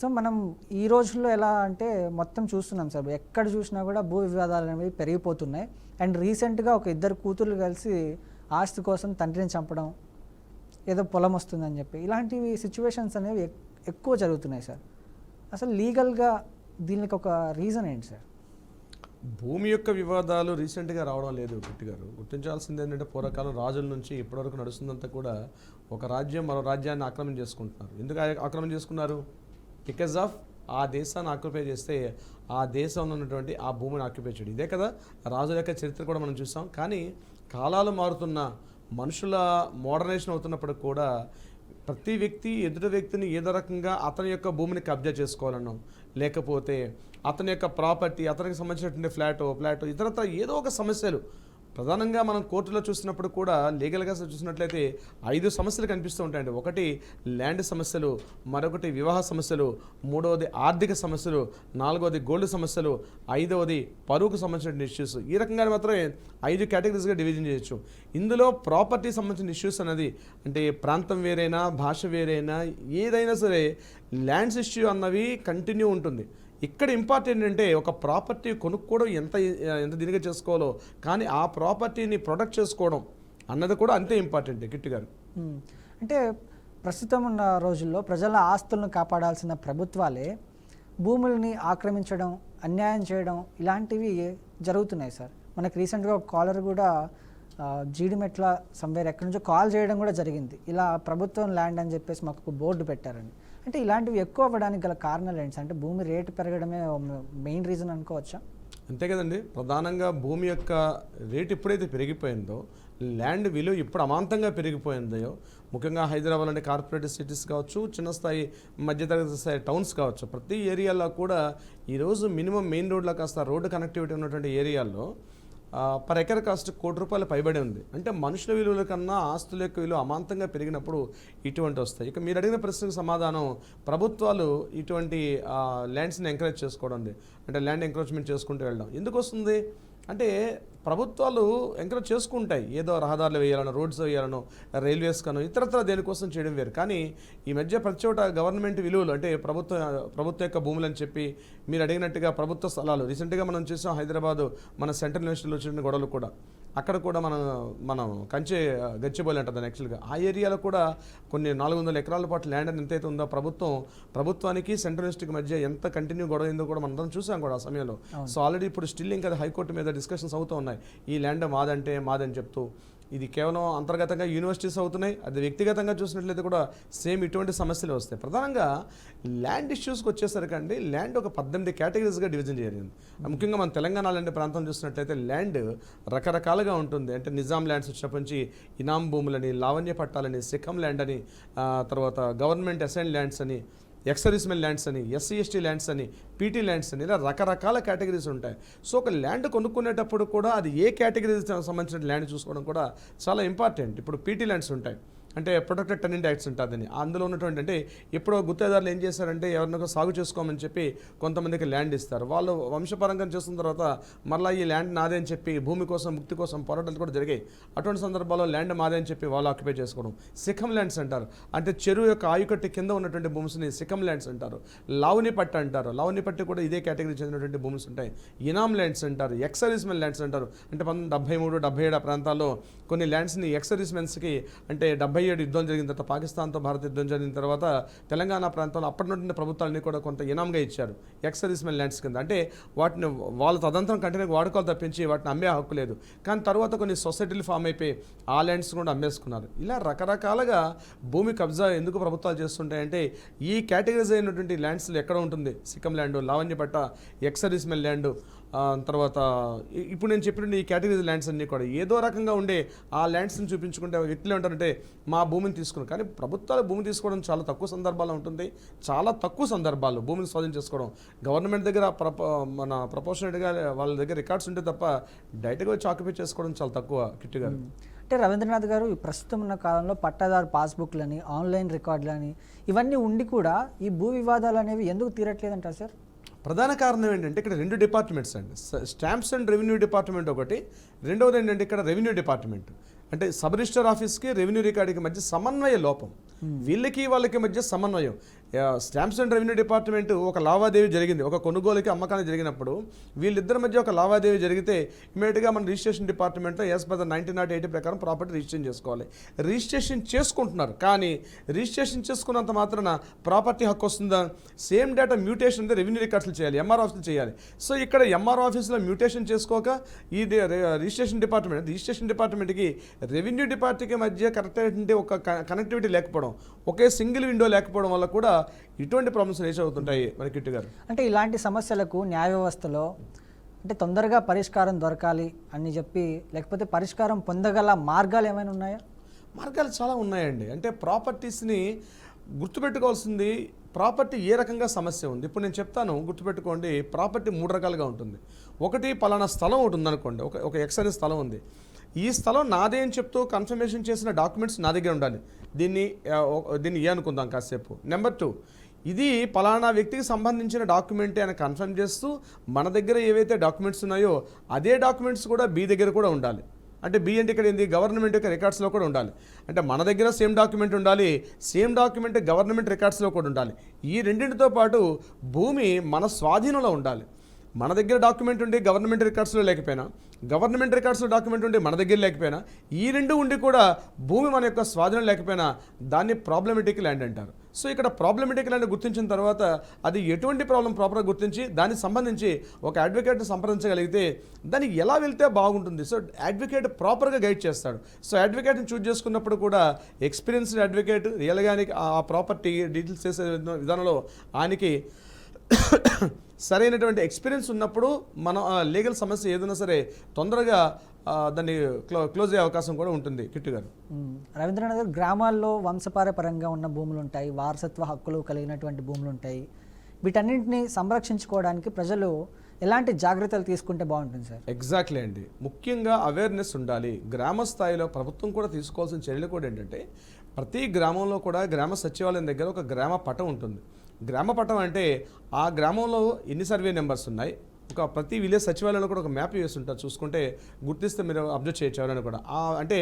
So మనం ఈ రోజుల్లో ఎలా అంటే మొత్తం చూస్తున్నాం సార్ ఎక్కడ చూసినా కూడా భూ వివాదాలు అనేవి పెరిగిపోతున్నాయి. అండ్ రీసెంట్గా ఒక ఇద్దరు కూతుర్లు కలిసి ఆస్తి కోసం తండ్రిని చంపడం ఏదో పొలం వస్తుందని చెప్పి ఇలాంటివి సిచ్యువేషన్స్ అనేవి ఎక్- ఎక్కువ జరుగుతున్నాయి సార్ అసలు లీగల్గా దీనికి ఒక రీజన్ ఏంటి సార్ భూమి యొక్క వివాదాలు రీసెంట్గా రావడం లేదు గుట్టి గారు గుర్తించాల్సింది ఏంటంటే పూర్వకాలం రాజుల నుంచి ఇప్పటివరకు నడుస్తుందంతా కూడా ఒక రాజ్యం మరో రాజ్యాన్ని ఆక్రమణ చేసుకుంటున్నారు. ఎందుకు ఆక్రమణ చేసుకున్నారు? బికాజ్ ఆఫ్ ఆ దేశాన్ని ఆక్యుపై చేస్తే ఆ దేశంలో ఉన్నటువంటి ఆ భూమిని ఆక్యుపై చేయడం. ఇదే కదా రాజుల యొక్క చరిత్ర కూడా మనం చూసాం కానీ కాలాలు మారుతున్న మనుషుల మోడర్నైజేషన్ అవుతున్నప్పుడు కూడా ప్రతి వ్యక్తి ఎదుటి వ్యక్తిని ఏదో రకంగా అతని యొక్క భూమిని కబ్జా చేసుకోవాలనో లేకపోతే అతని యొక్క ప్రాపర్టీ అతనికి సంబంధించినటువంటి ఫ్లాట్ ఫ్లాట్ ఇతరత్ర ఏదో ఒక సమస్యలు ప్రధానంగా మనం కోర్టులో చూసినప్పుడు కూడా లీగల్గా చూసినట్లయితే ఐదు సమస్యలు కనిపిస్తూ ఉంటాయండి. ఒకటి ల్యాండ్ సమస్యలు మరొకటి వివాహ సమస్యలు మూడవది ఆర్థిక సమస్యలు నాలుగవది గోల్డ్ సమస్యలు ఐదవది పరువుకు సంబంధించిన ఇష్యూస్ ఈ రకంగా మాత్రమే ఐదు కేటగిరీస్గా డివిజన్ చేయొచ్చు. ఇందులో ప్రాపర్టీ సంబంధించిన ఇష్యూస్ అనేది అంటే ప్రాంతం వేరైనా భాష వేరైనా ఏదైనా సరే ల్యాండ్స్ ఇష్యూ అన్నవి కంటిన్యూ ఉంటుంది. ఇక్కడ ఇంపార్టెంట్ అంటే ఒక ప్రాపర్టీ కొనుక్కోవడం ఎంత ఎంత దీనిగా చేసుకోవాలో కానీ ఆ ప్రాపర్టీని ప్రొటెక్ట్ చేసుకోవడం అన్నది కూడా అంతే ఇంపార్టెంట్ కిట్టి గారు. అంటే ప్రస్తుతం ఉన్న రోజుల్లో ప్రజల ఆస్తులను కాపాడాల్సిన ప్రభుత్వాలే భూముల్ని ఆక్రమించడం అన్యాయం చేయడం ఇలాంటివి జరుగుతున్నాయి సార్. మనకు రీసెంట్గా ఒక కాలర్ కూడా జీడిమెట్ల సంవేర్ ఎక్కడి నుంచో కాల్ చేయడం కూడా జరిగింది. ఇలా ప్రభుత్వం ల్యాండ్ అని చెప్పేసి మాకు బోర్డు పెట్టారండి. అంటే ఇలాంటివి ఎక్కువ అవ్వడానికి గల కారణాలు ఏంటి అంటే భూమి రేటు పెరగడమే మెయిన్ రీజన్ అనుకోవచ్చా? అంతే కదండి. ప్రధానంగా భూమి యొక్క రేట్ ఎప్పుడైతే పెరిగిపోయిందో ల్యాండ్ విలువ ఇప్పుడు అమాంతంగా పెరిగిపోయిందో ముఖ్యంగా హైదరాబాద్ లాంటి కార్పొరేట్ సిటీస్ కావచ్చు చిన్న స్థాయి మధ్యతరగతి స్థాయి టౌన్స్ కావచ్చు ప్రతి ఏరియాలో కూడా ఈరోజు మినిమం మెయిన్ రోడ్లో కాస్త రోడ్డు కనెక్టివిటీ ఉన్నటువంటి ఏరియాల్లో పర్ ఎకర్ కాస్ట్ కోటి రూపాయలు పైబడి ఉంది. అంటే మనుషుల విలువల కన్నా ఆస్తుల యొక్క విలువ అమాంతంగా పెరిగినప్పుడు ఇటువంటి వస్తాయి. ఇక మీరు అడిగిన ప్రశ్నకు సమాధానం ప్రభుత్వాలు ఇటువంటి ల్యాండ్స్ని ఎంకరేజ్ చేసుకోవడం అంటే ల్యాండ్ ఎంకరేజ్మెంట్ చేసుకుంటూ వెళ్ళడం. ఎందుకు వస్తుంది? అంటే ప్రభుత్వాలు ఎంకరేజ్ చేసుకుంటాయి. ఏదో రహదారులు వేయాలనో రోడ్స్ వేయాలనో రైల్వేస్ కనో ఇతరత్ర దేనికోసం చేయడం వేరు. కానీ ఈ మధ్య ప్రతి చోట గవర్నమెంట్ విలువలు అంటే ప్రభుత్వ ప్రభుత్వ యొక్క భూములు అని చెప్పి మీరు అడిగినట్టుగా ప్రభుత్వ స్థలాలు. రీసెంట్గా మనం చూసాం హైదరాబాద్ మన సెంట్రల్ యూనివర్సిటీలో వచ్చిన గొడవలు కూడా. అక్కడ కూడా మనం మనం కంచె గచ్చిబౌలి అంటుంది యాక్చువల్గా ఆ ఏరియాలో కూడా కొన్ని నాలుగు వందల ఎకరాల పాటు ల్యాండ్ అని ఎంతైతే ఉందో ప్రభుత్వం ప్రభుత్వానికి సెంట్రల్ యూనివర్సిటీకి మధ్య ఎంత కంటిన్యూ గొడవ అయిందో కూడా మనం చూసాం కూడా ఆ సమయంలో. సో ఆల్రెడీ ఇప్పుడు స్టిల్ ఇంకా హైకోర్టు మీద డిస్కషన్స్ అవుతూ ఉన్నాయి. ఈ ల్యాండ్ మాదంటే మాదని చెప్తూ ఇది కేవలం అంతర్గతంగా యూనివర్సిటీస్ అవుతున్నాయి. అది వ్యక్తిగతంగా చూసినట్లయితే కూడా సేమ్ ఇటువంటి సమస్యలు వస్తాయి. ప్రధానంగా ల్యాండ్ ఇష్యూస్కి వచ్చేసరికి అండి ల్యాండ్ ఒక పద్దెనిమిది కేటగిరీస్గా డివిజన్ చేయలేదు ముఖ్యంగా మన తెలంగాణ లాంటి ప్రాంతం చూసినట్లయితే ల్యాండ్ రకరకాలుగా ఉంటుంది. అంటే నిజాం ల్యాండ్స్ వచ్చినప్పటి నుంచి ఇనాం భూములని లావణ్య పట్టాలని సిక్కం ల్యాండ్ అని తర్వాత గవర్నమెంట్ అసైన్ ల్యాండ్స్ అని ఎక్సర్విస్మెన్ ల్యాండ్స్ అని ఎస్సీ ఎస్టీ ల్యాండ్స్ అని పీటీ ల్యాండ్స్ అని ఇలా రకరకాల కేటగిరీస్ ఉంటాయి. సో ఒక ల్యాండ్ కొనుక్కునేటప్పుడు కూడా అది ఏ కేటగిరీస్ సంబంధించిన ల్యాండ్ చూసుకోవడం కూడా చాలా ఇంపార్టెంట్. ఇప్పుడు పీటీ ల్యాండ్స్ ఉంటాయి. అంటే ప్రొటెక్టెడ్ టెనెంట్ యాక్ట్స్ ఉంటుందని. అందులో ఉన్నటువంటి అంటే ఎప్పుడో గుత్తేదారులు ఏం చేశారంటే ఎవరినొక సాగు చేసుకోమని చెప్పి కొంతమందికి ల్యాండ్ ఇస్తారు. వాళ్ళు వంశపరంగా చేసిన తర్వాత మళ్ళీ ఈ ల్యాండ్ నాదే అని చెప్పి భూమి కోసం ముక్తి కోసం పోరాటాలు కూడా జరిగాయి. అటువంటి సందర్భాల్లో ల్యాండ్ మాదే అని చెప్పి వాళ్ళు ఆక్యుపై చేసుకోవడం. సిఖం ల్యాండ్స్ అంటారు. అంటే చెరువు యొక్క ఆయుకట్టి కింద ఉన్నటువంటి భూమిస్ని సిఖం ల్యాండ్స్ అంటారు. లావుని పట్టు అంటారు. లావుని పట్టు కూడా ఇదే కేటగిరీ చెందినటువంటి భూమిస్ ఉంటాయి. ఇనాం ల్యాండ్స్ అంటారు. ఎక్సరీస్మెన్ ల్యాండ్స్ అంటారు. అంటే పంతొమ్మిది డెబ్బై మూడు డెబ్బై ఏడు ప్రాంతాల్లో కొన్ని ల్యాండ్స్ని ఎక్సరీస్మెన్స్కి అంటే డెబ్బై ఏడు యుద్ధం జరిగిన తర్వాత పాకిస్తాన్తో భారత యుద్ధం జరిగిన తర్వాత తెలంగాణ ప్రాంతంలో అప్పటి నుండి ప్రభుత్వాలని కూడా కొంత ఇనామ్గా ఇచ్చారు. ఎక్సర్విస్మెన్ ల్యాండ్స్ కింద. అంటే వాటిని వాళ్ళు తదంతరం కంటిన్యూ వాడుకోవాలి తప్పించి వాటిని అమ్మే హక్కు లేదు. కానీ తర్వాత కొన్ని సొసైటీలు ఫామ్ అయిపోయి ఆ ల్యాండ్స్ కూడా అమ్మేసుకున్నారు. ఇలా రకరకాలుగా భూమి కబ్జా ఎందుకు ప్రభుత్వాలు చేస్తుంటాయంటే ఈ కేటగిరీస్ అయినటువంటి ల్యాండ్స్లో ఎక్కడ ఉంటుంది? సిక్కం ల్యాండ్ లావణ్యపట్ట ఎక్సర్విస్మెన్ ల్యాండ్ తర్వాత ఇప్పుడు నేను చెప్పిన ఈ కేటగిరీ ల్యాండ్స్ అన్నీ కూడా ఏదో రకంగా ఉండే ఆ ల్యాండ్స్ని చూపించుకుంటే వ్యక్తులు ఉంటారంటే మా భూమిని తీసుకుని కానీ ప్రభుత్వాలు భూమి తీసుకోవడం చాలా తక్కువ సందర్భాలు ఉంటుంది. చాలా తక్కువ సందర్భాలు భూమిని స్వాధీనం చేసుకోవడం. గవర్నమెంట్ దగ్గర ప్రప మన ప్రపోర్షనేట్గా వాళ్ళ దగ్గర రికార్డ్స్ ఉంటే తప్ప డైరెక్ట్గా వచ్చి ఆక్యుపై చేసుకోవడం చాలా తక్కువ కిట్టి గారు. అంటే రవీంద్రనాథ్ గారు ప్రస్తుతం ఉన్న కాలంలో పట్టాదారు పాస్బుక్లని ఆన్లైన్ రికార్డులని ఇవన్నీ ఉండి కూడా ఈ భూ వివాదాలు అనేవి ఎందుకు తీరట్లేదంటారు సార్? ప్రధాన కారణం ఏంటంటే ఇక్కడ రెండు డిపార్ట్మెంట్స్ అండి. స్టాంప్స్ అండ్ రెవెన్యూ డిపార్ట్మెంట్ ఒకటి. రెండవది ఏంటంటే ఇక్కడ రెవెన్యూ డిపార్ట్మెంట్. అంటే సబ్ రిజిస్టర్ ఆఫీస్కి రెవెన్యూ రికార్డుకి మధ్య సమన్వయ లోపం. వీళ్ళకి వాళ్ళకి మధ్య సమన్వయం. స్టాంప్స్ అండ్ రెవెన్యూ డిపార్ట్మెంట్ ఒక లావాదేవీ జరిగింది. ఒక కొనుగోలుకి అమ్మకానికి జరిగినప్పుడు వీళ్ళిద్దరి మధ్య ఒక లావాదేవీ జరిగితే ఇమీడియట్గా మన రిజిస్ట్రేషన్ డిపార్ట్మెంట్లో as per the nineteen nought eighty ప్రకారం ప్రాపర్టీ రిజిస్ట్రేషన్ చేసుకోవాలి. రిజిస్ట్రేషన్ చేసుకుంటున్నారు కానీ రిజిస్ట్రేషన్ చేసుకున్నంత మాత్రాన ప్రాపర్టీ హక్కు వస్తుందా? సేమ్ డేటా మ్యూటేషన్ అంటే రెవెన్యూ రికార్డ్స్లు చేయాలి ఎంఆర్ ఆఫీస్లో చేయాలి. సో ఇక్కడ ఎంఆర్ ఆఫీస్లో మ్యూటేషన్ చేసుకోక ఈ రిజిస్ట్రేషన్ డిపార్ట్మెంట్ రిజిస్ట్రేషన్ డిపార్ట్మెంట్కి రెవెన్యూ డిపార్ట్మెంట్కి మధ్య కరెక్ట్ అయినటువంటి ఒక కనెక్టివిటీ లేకపోవడం ఒకే సింగిల్ విండో లేకపోవడం వల్ల కూడా ఇటువంటి ప్రాబ్లమ్స్ రేస్ అవుతుంటాయి మరి కిట్టు గారు? అంటే ఇలాంటి సమస్యలకు న్యాయ వ్యవస్థలో అంటే తొందరగా పరిష్కారం దొరకాలి అని చెప్పి లేకపోతే పరిష్కారం పొందగల మార్గాలు ఏమైనా ఉన్నాయా? మార్గాలు చాలా ఉన్నాయండి. అంటే ప్రాపర్టీస్ని గుర్తుపెట్టుకోవాల్సింది ప్రాపర్టీ ఏ రకంగా సమస్య ఉంది. ఇప్పుడు నేను చెప్తాను గుర్తుపెట్టుకోండి ప్రాపర్టీ మూడు రకాలుగా ఉంటుంది. ఒకటి పలానా స్థలం ఒకటి ఉందనుకోండి ఒక ఒక ఎక్స్ అనే స్థలం ఉంది. ఈ స్థలం నాదే అని చెప్తూ కన్ఫర్మేషన్ చేసిన డాక్యుమెంట్స్ నా దగ్గర ఉండాలి. దీన్ని దీన్ని ఏ అనుకుందాం కాసేపు. నెంబర్ టూ ఇది పలానా వ్యక్తికి సంబంధించిన డాక్యుమెంట్ అని కన్ఫర్మ్ చేస్తూ మన దగ్గర ఏవైతే డాక్యుమెంట్స్ ఉన్నాయో అదే డాక్యుమెంట్స్ కూడా బి దగ్గర కూడా ఉండాలి. అంటే బి అంటే ఇక్కడ ఏంది? గవర్నమెంట్ యొక్క రికార్డ్స్లో కూడా ఉండాలి. అంటే మన దగ్గర సేమ్ డాక్యుమెంట్ ఉండాలి సేమ్ డాక్యుమెంట్ గవర్నమెంట్ రికార్డ్స్లో కూడా ఉండాలి. ఈ రెండింటితో పాటు భూమి మన స్వాధీనంలో ఉండాలి. మన దగ్గర డాక్యుమెంట్ ఉండి గవర్నమెంట్ రికార్డ్స్లో లేకపోయినా గవర్నమెంట్ రికార్డ్స్లో డాక్యుమెంట్ ఉండి మన దగ్గర లేకపోయినా ఈ రెండు ఉండి కూడా భూమి మన యొక్క స్వాధీనం లేకపోయినా దాన్ని ప్రాబ్లమెటిక్ ల్యాండ్ అంటారు. సో ఇక్కడ ప్రాబ్లమెటిక్ ల్యాండ్ గుర్తించిన తర్వాత అది ఎటువంటి ప్రాబ్లం ప్రాపర్గా గుర్తించి దానికి సంబంధించి ఒక అడ్వకేట్ని సంప్రదించగలిగితే దానికి ఎలా వెళ్తే బాగుంటుంది? సో అడ్వకేట్ ప్రాపర్గా గైడ్ చేస్తాడు. సో అడ్వకేట్ని చూజ్ చేసుకున్నప్పుడు కూడా ఎక్స్పీరియన్స్డ్ అడ్వకేట్ రియల్గా ఆ ప్రాపర్టీ డీటెయిల్స్ చేసే విధానంలో ఆయనకి సరైనటువంటి ఎక్స్పీరియన్స్ ఉన్నప్పుడు మనం లీగల్ సమస్య ఏదైనా సరే తొందరగా దాన్ని క్లో క్లోజ్ అయ్యే అవకాశం కూడా ఉంటుంది కిట్టు గారు. రవీంద్రనాథ్ గారు గ్రామాల్లో వంశపారపరంగా ఉన్న భూములు ఉంటాయి వారసత్వ హక్కులు కలిగినటువంటి భూములు ఉంటాయి వీటన్నింటినీ సంరక్షించుకోవడానికి ప్రజలు ఎలాంటి జాగ్రత్తలు తీసుకుంటే బాగుంటుంది సార్? ఎగ్జాక్ట్లీ అండి. ముఖ్యంగా అవేర్నెస్ ఉండాలి. గ్రామ స్థాయిలో ప్రభుత్వం కూడా తీసుకోవాల్సిన చర్యలు కూడా ఏంటంటే ప్రతి గ్రామంలో కూడా గ్రామ సచివాలయం దగ్గర ఒక గ్రామ పటం ఉంటుంది. గ్రామ పట్టం అంటే ఆ గ్రామంలో ఎన్ని సర్వే నెంబర్స్ ఉన్నాయి? ఒక ప్రతి విలేజ్ సచివాలయంలో కూడా ఒక మ్యాప్ వేస్తుంటారు చూసుకుంటే గుర్తిస్తే మీరు అబ్జర్వ్ చేయొచ్చు ఎవరైనా కూడా. అంటే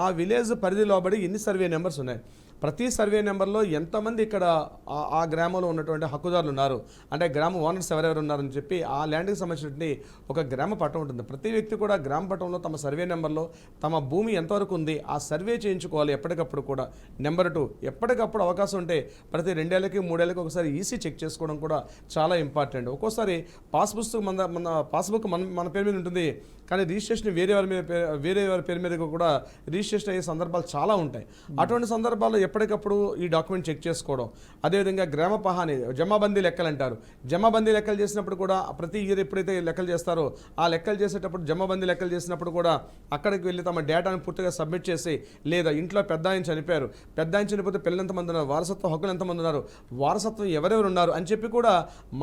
ఆ విలేజ్ పరిధి లోబడి ఎన్ని సర్వే నెంబర్స్ ఉన్నాయి? ప్రతి సర్వే నెంబర్లో ఎంతమంది ఇక్కడ ఆ- ఆ గ్రామంలో ఉన్నటువంటి హక్కుదారులు ఉన్నారు? అంటే గ్రామ ఓనర్స్ ఎవరెవరు ఉన్నారని చెప్పి ఆ ల్యాండ్కి సంబంధించినటువంటి ఒక గ్రామ పట్టం ఉంటుంది. ప్రతి వ్యక్తి కూడా గ్రామ పట్టంలో తమ సర్వే నెంబర్లో తమ భూమి ఎంతవరకు ఉంది ఆ సర్వే చేయించుకోవాలి ఎప్పటికప్పుడు కూడా. నెంబర్ టూ ఎప్పటికప్పుడు అవకాశం ఉంటే ప్రతి రెండేళ్ళకి మూడేళ్ళకి ఒకసారి ఈసీ చెక్ చేసుకోవడం కూడా చాలా ఇంపార్టెంట్. ఒక్కోసారి పాస్ పుస్తకం మన మన పాస్బుక్ మన మన పేరు మీద ఉంటుంది కానీ రిజిస్ట్రేషన్ వేరే వారి మీద వేరే వారి పేరు మీద కూడా రిజిస్ట్రేషన్ అయ్యే సందర్భాలు చాలా ఉంటాయి. అటువంటి సందర్భాల్లో ఎప్పటికప్పుడు ఈ డాక్యుమెంట్ చెక్ చేసుకోవడం. అదేవిధంగా గ్రామ పహాని జమాబందీ లెక్కలు అంటారు జమాబందీ లెక్కలు చేసినప్పుడు కూడా ప్రతి ఇయర్ ఎప్పుడైతే లెక్కలు చేస్తారో ఆ లెక్కలు చేసేటప్పుడు జమాబందీ లెక్కలు చేసినప్పుడు కూడా అక్కడికి వెళ్ళి తమ డేటాను పూర్తిగా సబ్మిట్ చేసి లేదా ఇంట్లో పెద్ద ఆయన చనిపోయారు. పెద్ద ఆయన చనిపోతే పిల్లలు ఎంతమంది ఉన్నారు? వారసత్వ హక్కులు ఎంతమంది ఉన్నారు? వారసత్వం ఎవరెవరు ఉన్నారు? అని చెప్పి కూడా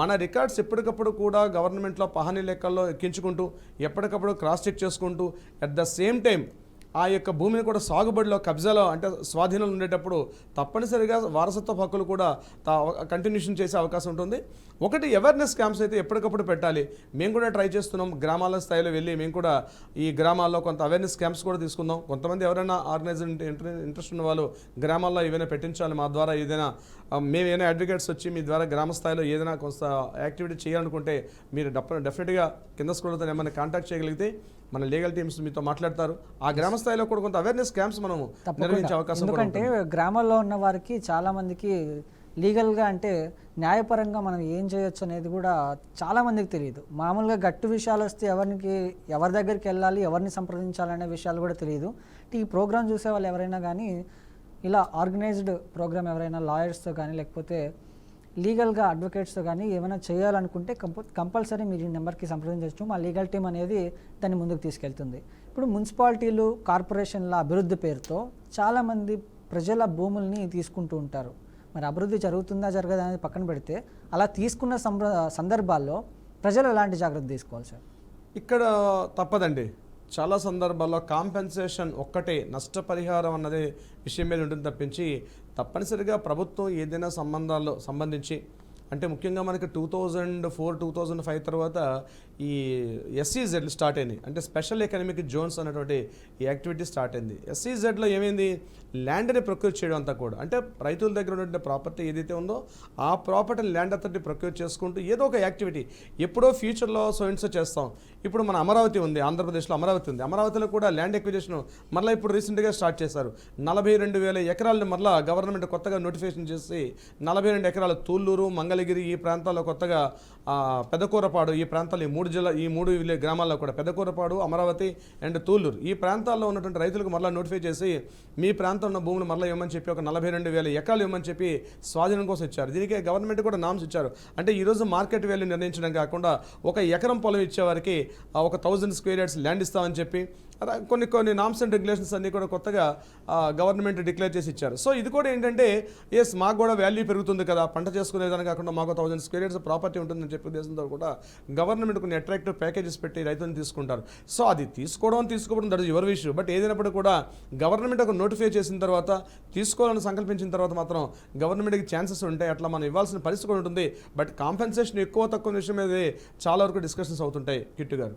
మన రికార్డ్స్ ఎప్పటికప్పుడు కూడా గవర్నమెంట్లో పహాని లెక్కల్లో ఎక్కించుకుంటూ ఎప్పటికప్పుడు క్రాస్ చెక్ చేసుకుంటూ అట్ ద సేమ్ టైం ఆ యొక్క భూమిని కూడా సాగుబడిలో కబ్జాలో అంటే స్వాధీనంలో ఉండేటప్పుడు తప్పనిసరిగా వారసత్వ హక్కులు కూడా కంటిన్యూషన్ చేసే అవకాశం ఉంటుంది. ఒకటి అవేర్నెస్ క్యాంప్స్ అయితే ఎప్పటికప్పుడు పెట్టాలి. మేము కూడా ట్రై చేస్తున్నాం. గ్రామాల స్థాయిలో వెళ్ళి మేము కూడా ఈ గ్రామాల్లో కొంత అవేర్నెస్ క్యాంప్స్ కూడా తీసుకుందాం. కొంతమంది ఎవరైనా ఆర్గనైజ్ ఇంట్రెస్ట్ ఉన్న వాళ్ళు గ్రామాల్లో ఏవైనా పెట్టించాలి మా ద్వారా ఏదైనా మేము ఏదైనా అడ్వకేట్స్ వచ్చి మీ ద్వారా గ్రామ స్థాయిలో ఏదైనా కొంత యాక్టివిటీ చేయాలనుకుంటే మీరు డెఫినెట్గా కింద స్కూల్తో ఏమైనా కాంటాక్ట్ చేయగలిగితే మన లీగల్ టీమ్స్ మీతో మాట్లాడతారు. ఆ గ్రామ స్థాయిలో కూడా కొంత అవేర్నెస్ క్యాంప్స్ మనం నిర్వహించే అవకాశం ఎందుకంటే గ్రామాల్లో ఉన్న వారికి చాలా మందికి లీగల్గా అంటే న్యాయపరంగా మనం ఏం చేయొచ్చు అనేది కూడా చాలా మందికి తెలియదు. మామూలుగా గట్టు విషయాలు వస్తే ఎవరికి ఎవరి దగ్గరికి వెళ్ళాలి ఎవరిని సంప్రదించాలనే విషయాలు కూడా తెలియదు. అంటే ఈ ప్రోగ్రామ్ చూసే వాళ్ళు ఎవరైనా కానీ ఇలా ఆర్గనైజ్డ్ ప్రోగ్రామ్ ఎవరైనా లాయర్స్తో కానీ లేకపోతే లీగల్గా అడ్వకేట్స్తో కానీ ఏమైనా చేయాలనుకుంటే కంప కంపల్సరీ మీరు ఈ నెంబర్కి సంప్రదించవచ్చు మా లీగల్ టీం అనేది దాన్ని ముందుకు తీసుకెళ్తుంది. ఇప్పుడు మున్సిపాలిటీలు కార్పొరేషన్ల అభివృద్ధి పేరుతో చాలామంది ప్రజల భూముల్ని తీసుకుంటూ ఉంటారు. మరి అభివృద్ధి జరుగుతుందా జరగదా అనేది పక్కన పెడితే అలా తీసుకున్న సంప్ర సందర్భాల్లో ప్రజలు ఎలాంటి జాగ్రత్త తీసుకోవాలి సార్? ఇక్కడ తప్పదండి. చాలా సందర్భాల్లో కాంపెన్సేషన్ ఒక్కటే నష్టపరిహారం అన్నది విషయం మీద ఉంటుంది తప్పించి తప్పనిసరిగా ప్రభుత్వం ఏదైనా సంబంధాల్లో సంబంధించి అంటే ముఖ్యంగా మనకి two thousand four two thousand five తర్వాత ఈ ఎస్సీజెడ్లు స్టార్ట్ అయినాయి. అంటే స్పెషల్ ఎకనామిక్ జోన్స్ అనేటువంటి ఈ యాక్టివిటీ స్టార్ట్ అయింది. ఎస్సీజెడ్లో ఏమైంది? ల్యాండ్ని ప్రొక్యూర్ చేయడం అంతా కూడా. అంటే రైతుల దగ్గర ఉన్నటువంటి ప్రాపర్టీ ఏదైతే ఉందో ఆ ప్రాపర్టీ ల్యాండ్ అతన్ని ప్రొక్యూర్ చేసుకుంటూ ఏదో ఒక యాక్టివిటీ ఎప్పుడో ఫ్యూచర్లో సో ఇన్సో చేస్తాం. ఇప్పుడు మన అమరావతి ఉంది ఆంధ్రప్రదేశ్లో అమరావతి ఉంది. అమరావతిలో కూడా ల్యాండ్ ఎక్విజేషన్ మళ్ళీ ఇప్పుడు రీసెంట్గా స్టార్ట్ చేశారు. నలభై రెండు వేల ఎకరాలను మళ్ళీ గవర్నమెంట్ కొత్తగా నోటిఫికేషన్ చేసి నలభై రెండు ఎకరాల తూళ్ళూరు మంగళగిరి ఈ ప్రాంతాల్లో కొత్తగా పెదకూరపాడు ఈ ప్రాంతాలు ఈ మూడు జిల్లా ఈ మూడు గ్రామాల్లో కూడా పెదకూరపాడు అమరావతి అండ్ తూళ్ళూరు ఈ ప్రాంతాల్లో ఉన్నటువంటి రైతులకు మరలా నోటిఫై చేసి మీ ప్రాంతంలో ఉన్న భూములు మళ్ళీ ఇవ్వమని చెప్పి ఒక నలభై రెండు వేల ఎకరాలు ఇవ్వమని చెప్పి స్వాధీనం కోసం ఇచ్చారు. దీనికి గవర్నమెంట్ కూడా నామ్స్ ఇచ్చారు. అంటే ఈరోజు మార్కెట్ వాల్యూ నిర్ణయించడం కాకుండా ఒక ఎకరం పొలం ఇచ్చేవారికి ఒక థౌజండ్ స్క్వేర్ యార్డ్స్ ల్యాండ్ ఇస్తామని చెప్పి కొన్ని కొన్ని నామ్స్ అండ్ రెగ్యులేషన్స్ అన్నీ కూడా కొత్తగా గవర్నమెంట్ డిక్లేర్ చేసి ఇచ్చారు. సో ఇది కూడా ఏంటంటే ఎస్ మాకు కూడా వాల్యూ పెరుగుతుంది కదా పంట చేసుకునేదాని కాకుండా మాకు థౌసండ్ స్క్వేర్ యార్డ్స్ ప్రాపర్టీ ఉంటుందని చెప్పే ఉద్దేశంతో కూడా గవర్నమెంట్ కొన్ని అట్రాక్టివ్ ప్యాకేజెస్ పెట్టి రైతులను తీసుకుంటారు. సో అది తీసుకోవడం తీసుకోవడం దట్ యువర్ ఇష్యూ బట్ ఏదైనప్పుడు కూడా గవర్నమెంట్ ఒక నోటిఫై చేసిన తర్వాత తీసుకోవాలని సంకల్పించిన తర్వాత మాత్రం గవర్నమెంట్కి ఛాన్సెస్ ఉంటాయి అట్లా మనం ఇవ్వాల్సిన పరిస్థితి కూడా ఉంటుంది. బట్ కాంపెన్సేషన్ ఎక్కువ తక్కువ విషయం మీద చాలా వరకు డిస్కషన్స్ అవుతుంటాయి కిట్టు గారు.